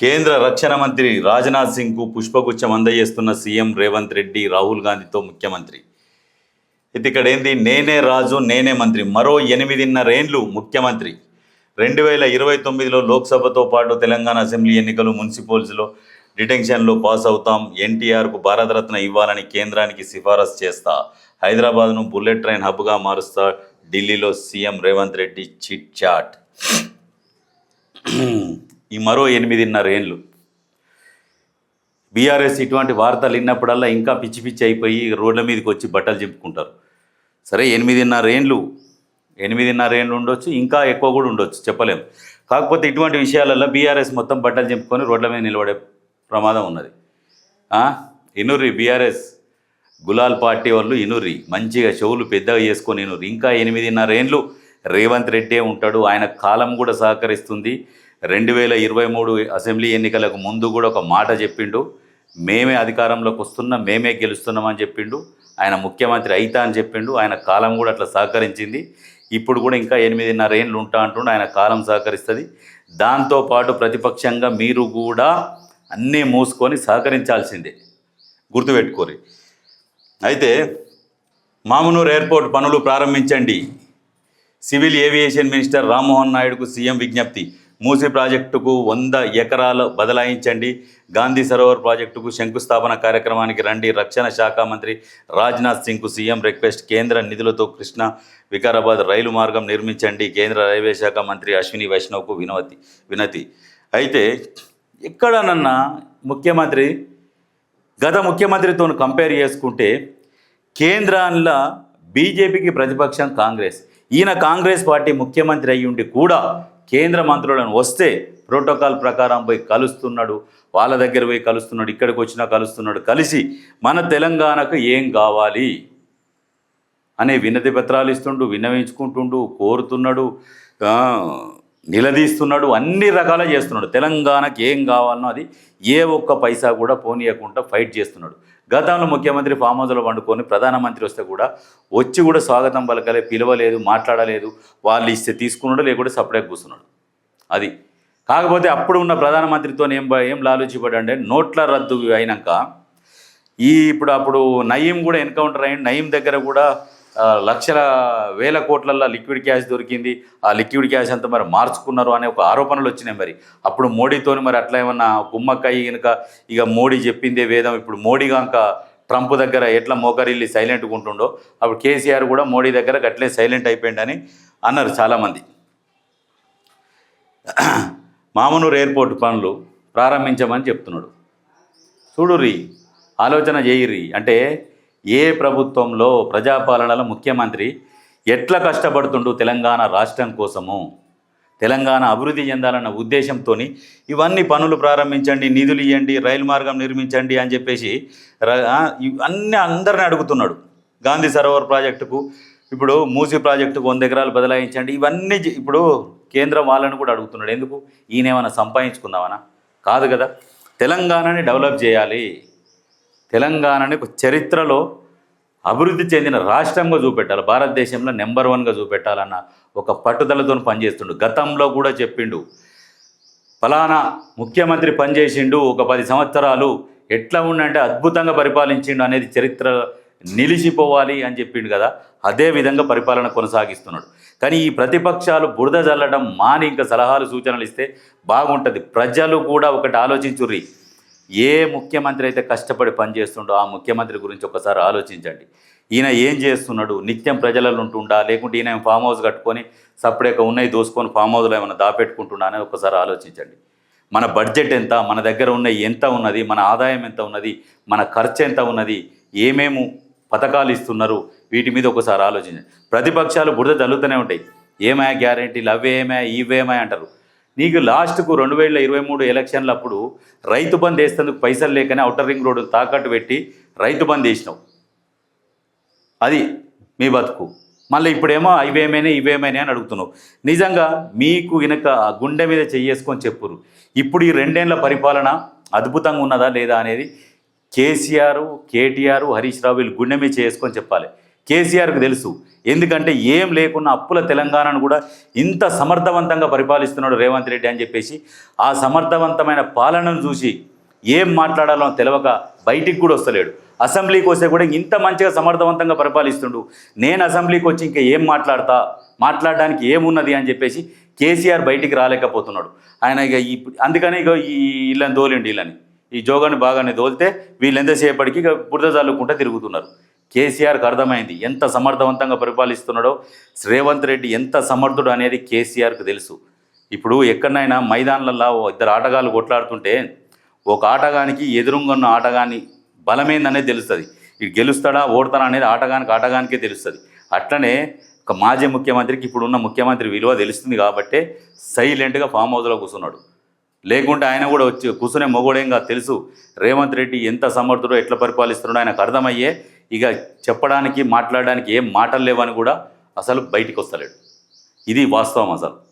కేంద్ర రక్షణ మంత్రి రాజ్నాథ్ సింగ్కు పుష్పగుచ్చం అందజేస్తున్న సీఎం రేవంత్ రెడ్డి రాహుల్ గాంధీతో ముఖ్యమంత్రి. అయితే ఇక్కడ ఏంది? నేనే రాజు నేనే మంత్రి. మరో ఎనిమిదిన్నరేండ్లు ముఖ్యమంత్రి. రెండు వేల ఇరవై తొమ్మిదిలో లోక్సభతో పాటు తెలంగాణ అసెంబ్లీ ఎన్నికలు మున్సిపల్స్లో డిటెన్షన్లో పాస్ అవుతాం. ఎన్టీఆర్కు భారతరత్న ఇవ్వాలని కేంద్రానికి సిఫారసు చేస్తా. హైదరాబాద్ను బుల్లెట్ ట్రైన్ హబ్గా మారుస్తా ఢిల్లీలో CM Revanth Reddy chit chat. ఈ మరో ఎనిమిదిన్నర ఏండ్లు. బీఆర్ఎస్ ఇటువంటి వార్తలు విన్నప్పుడల్లా ఇంకా పిచ్చి పిచ్చి అయిపోయి రోడ్ల మీదకి వచ్చి బట్టలు చింపుకుంటారు. సరే ఎనిమిదిన్నర ఏండ్లు. ఎనిమిదిన్నర ఏండ్లు ఉండొచ్చు ఇంకా ఎక్కువ కూడా ఉండొచ్చు చెప్పలేం. కాకపోతే ఇటువంటి విషయాలలో బీఆర్ఎస్ మొత్తం బట్టలు చింపుకొని రోడ్ల మీద నిలబడే ప్రమాదం ఉన్నది. ఇనుర్రి బీఆర్ఎస్ గులాల్ పార్టీ వాళ్ళు ఇనుర్రి మంచిగా చెవులు పెద్దగా చేసుకొని ఇనుర్రి. ఇంకా ఎనిమిదిన్నర ఏండ్లు రేవంత్ రెడ్డే ఉంటాడు ఆయన కాలం కూడా సహకరిస్తుంది. రెండు వేల ఇరవై మూడు అసెంబ్లీ ఎన్నికలకు ముందు కూడా ఒక మాట చెప్పిండు. మేమే అధికారంలోకి వస్తున్నాం మేమే గెలుస్తున్నామని చెప్పిండు. ఆయన ముఖ్యమంత్రి అయితా అని చెప్పిండు. ఆయన కాలం కూడా అట్లా సహకరించింది. ఇప్పుడు కూడా ఇంకా ఎనిమిదిన్నర ఏళ్ళు ఉంటా అంటుండు. ఆయన కాలం సహకరిస్తుంది. దాంతోపాటు ప్రతిపక్షంగా మీరు కూడా అన్నీ మూసుకొని సహకరించాల్సిందే. గుర్తుపెట్టుకోరి. అయితే మామునూరు ఎయిర్పోర్ట్ పనులు ప్రారంభించండి. సివిల్ ఏవియేషన్ మినిస్టర్ రామ్మోహన్ నాయుడుకు సీఎం విజ్ఞప్తి. మూసీ ప్రాజెక్టుకు వంద ఎకరాలు బదలాయించండి. గాంధీ సరోవర్ ప్రాజెక్టుకు శంకుస్థాపన కార్యక్రమానికి రండి. రక్షణ శాఖ మంత్రి రాజ్నాథ్ సింగ్కు సీఎం రిక్వెస్ట్. కేంద్ర నిధులతో కృష్ణ వికారాబాద్ రైలు మార్గం నిర్మించండి. కేంద్ర రైల్వే శాఖ మంత్రి అశ్విని వైష్ణవ్కు వినవతి వినతి. అయితే ఎక్కడనన్నా ముఖ్యమంత్రి గత ముఖ్యమంత్రితో కంపేర్ చేసుకుంటే కేంద్రంలో బీజేపీకి ప్రతిపక్షం కాంగ్రెస్. ఈయన కాంగ్రెస్ పార్టీ ముఖ్యమంత్రి అయ్యుండి కూడా కేంద్ర మంత్రులను వస్తే ప్రోటోకాల్ ప్రకారం పోయి కలుస్తున్నాడు వాళ్ళ దగ్గర పోయి కలుస్తున్నాడు ఇక్కడికి వచ్చినా కలుస్తున్నాడు కలిసి మన తెలంగాణకు ఏం కావాలి? అనే వినతి పత్రాలు ఇస్తుండు విన్నవించుకుంటుండు కోరుతున్నాడు నిలదీస్తున్నాడు అన్ని రకాల చేస్తున్నాడు. తెలంగాణకి ఏం కావాలనో అది ఏ ఒక్క పైసా కూడా పోనీయకుండా ఫైట్ చేస్తున్నాడు. గతంలో ముఖ్యమంత్రి ఫామ్ హౌస్లో వండుకొని ప్రధానమంత్రి వస్తే కూడా వచ్చి కూడా స్వాగతం పలకలే పిలవలేదు మాట్లాడలేదు. వాళ్ళు ఇస్తే తీసుకున్నాడు లేకుంటే సపరేట్ కూర్చున్నాడు. అది. కాకపోతే అప్పుడు ఉన్న ప్రధానమంత్రితో ఏం ఏం ఏం లాలోచిపడంటే నోట్ల రద్దు అయినాక ఈ ఇప్పుడు అప్పుడు నయీం కూడా ఎన్కౌంటర్ అయ్యింది నయీం దగ్గర కూడా లక్షల వేల కోట్లల్లో లిక్విడ్ క్యాష్ దొరికింది. ఆ లిక్విడ్ క్యాష్ అంతా మరి మార్చుకున్నారు అనే ఒక ఆరోపణలు వచ్చినాయి మరి. అప్పుడు మోడీతోని మరి అట్లా ఏమన్నా కుమ్మక్కయ్యి కనుక ఇక మోడీ చెప్పిందే వేదం. ఇప్పుడు మోడీ కనుక ట్రంప్ దగ్గర ఎట్లా మోకరిల్లి సైలెంట్గా ఉంటుండో అప్పుడు కేసీఆర్ కూడా మోడీ దగ్గర అట్లే సైలెంట్ అయిపోయిండని అన్నారు చాలామంది. మామనూరు ఎయిర్పోర్ట్ పనులు ప్రారంభించమని చెప్తున్నాడు. చూడుర్రి ఆలోచన చేయిర్రి. అంటే ఏ ప్రభుత్వంలో ప్రజాపాలనలో ముఖ్యమంత్రి ఎట్లా కష్టపడుతుండు తెలంగాణ రాష్ట్రం కోసము? తెలంగాణ అభివృద్ధి చెందాలన్న ఉద్దేశంతో ఇవన్నీ పనులు ప్రారంభించండి నిధులు ఇవ్వండి రైలు మార్గం నిర్మించండి అని చెప్పేసి అన్నీ అందరిని అడుగుతున్నాడు. గాంధీ సరోవర్ ప్రాజెక్టుకు ఇప్పుడు మూసీ ప్రాజెక్టుకు వంద ఎకరాలు బదలాయించండి ఇవన్నీ ఇప్పుడు కేంద్రం వాళ్ళని కూడా అడుగుతున్నాడు. ఎందుకు? ఈయన ఏమైనా సంపాదించుకుందామనా? కాదు కదా. తెలంగాణని డెవలప్ చేయాలి. తెలంగాణని ఒక చరిత్రలో అభివృద్ధి చెందిన రాష్ట్రంగా చూపెట్టాలి. భారతదేశంలో నెంబర్ వన్గా చూపెట్టాలన్న ఒక పట్టుదలతో పనిచేస్తుండు. గతంలో కూడా చెప్పిండు. ఫలానా ముఖ్యమంత్రి పనిచేసిండు. ఒక పది సంవత్సరాలు ఎట్లా ఉండంటే అద్భుతంగా పరిపాలించిండు అనేది చరిత్ర నిలిచిపోవాలి అని చెప్పిండు కదా. అదే విధంగా పరిపాలన కొనసాగిస్తున్నాడు. కానీ ఈ ప్రతిపక్షాలు బురద జల్లడం మాని ఇంకా సలహాలు సూచనలు ఇస్తే బాగుంటుంది. ప్రజలు కూడా ఒకటి ఆలోచించుర్రి. ఏ ముఖ్యమంత్రి అయితే కష్టపడి పనిచేస్తుండో ఆ ముఖ్యమంత్రి గురించి ఒకసారి ఆలోచించండి. ఈయన ఏం చేస్తున్నాడు? నిత్యం ప్రజలలో ఉంటుండా లేకుంటే ఈయన ఫామ్ హౌస్ కట్టుకొని సపరేట్గా ఉన్నాయి దోసుకొని ఫామ్ హౌస్లో ఏమైనా దాపెట్టుకుంటున్నా అని ఒకసారి ఆలోచించండి. మన బడ్జెట్ ఎంత? మన దగ్గర ఉన్న ఎంత ఉన్నది? మన ఆదాయం ఎంత ఉన్నది? మన ఖర్చు ఎంత ఉన్నది? ఏమేము పథకాలు ఇస్తున్నారు? వీటి మీద ఒకసారి ఆలోచించండి. ప్రతిపక్షాలు బురద తల్లుతూనే ఉంటాయి. ఏమయా గ్యారంటీలు? అవేమా ఇవేమా అంటారు. నీకు లాస్ట్కు రెండు వేల ఇరవై మూడు ఎలక్షన్ల అప్పుడు రైతు బంద్ వేసేందుకు పైసలు లేకనే అవుటర్ రింగ్ రోడ్డు తాకట్టు పెట్టి రైతు బంద్ వేసినావు. అది మీ బతుకు. మళ్ళీ ఇప్పుడేమో ఇవేమైనా ఇవేమైనా అని అడుగుతున్నావు. నిజంగా మీకు గనక గుండె మీద చెయ్యేసుకొని చెప్పురు ఇప్పుడు ఈ రెండేళ్ళ పరిపాలన అద్భుతంగా ఉన్నదా లేదా అనేది కేసీఆర్ కేటీఆర్ హరీష్ రావు వీళ్ళు గుండె మీద చేసుకొని చెప్పాలి. కేసీఆర్కు తెలుసు. ఎందుకంటే ఏం లేకున్న అప్పుల తెలంగాణను కూడా ఇంత సమర్థవంతంగా పరిపాలిస్తున్నాడు రేవంత్ రెడ్డి అని చెప్పేసి ఆ సమర్థవంతమైన పాలనను చూసి ఏం మాట్లాడాలో తెలవక బయటికి కూడా వస్తలేడు. అసెంబ్లీకి వస్తే కూడా ఇంత మంచిగా సమర్థవంతంగా పరిపాలిస్తుండు. నేను అసెంబ్లీకి వచ్చి ఇంకా ఏం మాట్లాడతా? మాట్లాడడానికి ఏమున్నది అని చెప్పేసి కేసీఆర్ బయటికి రాలేకపోతున్నాడు. ఆయన ఇక ఈ అందుకని ఇక ఈ వీళ్ళని దోలిండి వీళ్ళని. ఈ జోగాన్ని బాగానే దోలితే వీళ్ళు ఎంతసేపటికి ఇక బురద చల్లుకుంటూ తిరుగుతున్నారు. కేసీఆర్కి అర్థమైంది. ఎంత సమర్థవంతంగా పరిపాలిస్తున్నాడో రేవంత్ రెడ్డి ఎంత సమర్థుడు అనేది కేసీఆర్కి తెలుసు. ఇప్పుడు ఎక్కడనైనా మైదానాలలో ఓ ఇద్దరు ఆటగాళ్ళు కొట్లాడుతుంటే ఒక ఆటగానికి ఎదురుంగున్న ఆటగాని బలమేందనేది తెలుస్తుంది. ఇటు గెలుస్తాడా ఓడతాడా అనేది ఆటగానికి ఆటగానికే తెలుస్తుంది. అట్లనే ఒక మాజీ ముఖ్యమంత్రికి ఇప్పుడున్న ముఖ్యమంత్రి విలువ తెలుస్తుంది కాబట్టే సైలెంట్గా ఫామ్ హౌస్లో కూర్చున్నాడు. లేకుంటే ఆయన కూడా వచ్చి కూర్చునే మొగోడేంగా తెలుసు. రేవంత్ రెడ్డి ఎంత సమర్థుడో ఎట్లా పరిపాలిస్తున్నాడో ఆయనకు అర్థమయ్యే ఇక చెప్పడానికి మాట్లాడడానికి ఏం మాటలు లేవని కూడా అసలు బయటికి వస్తలేడు. ఇది వాస్తవం అసలు.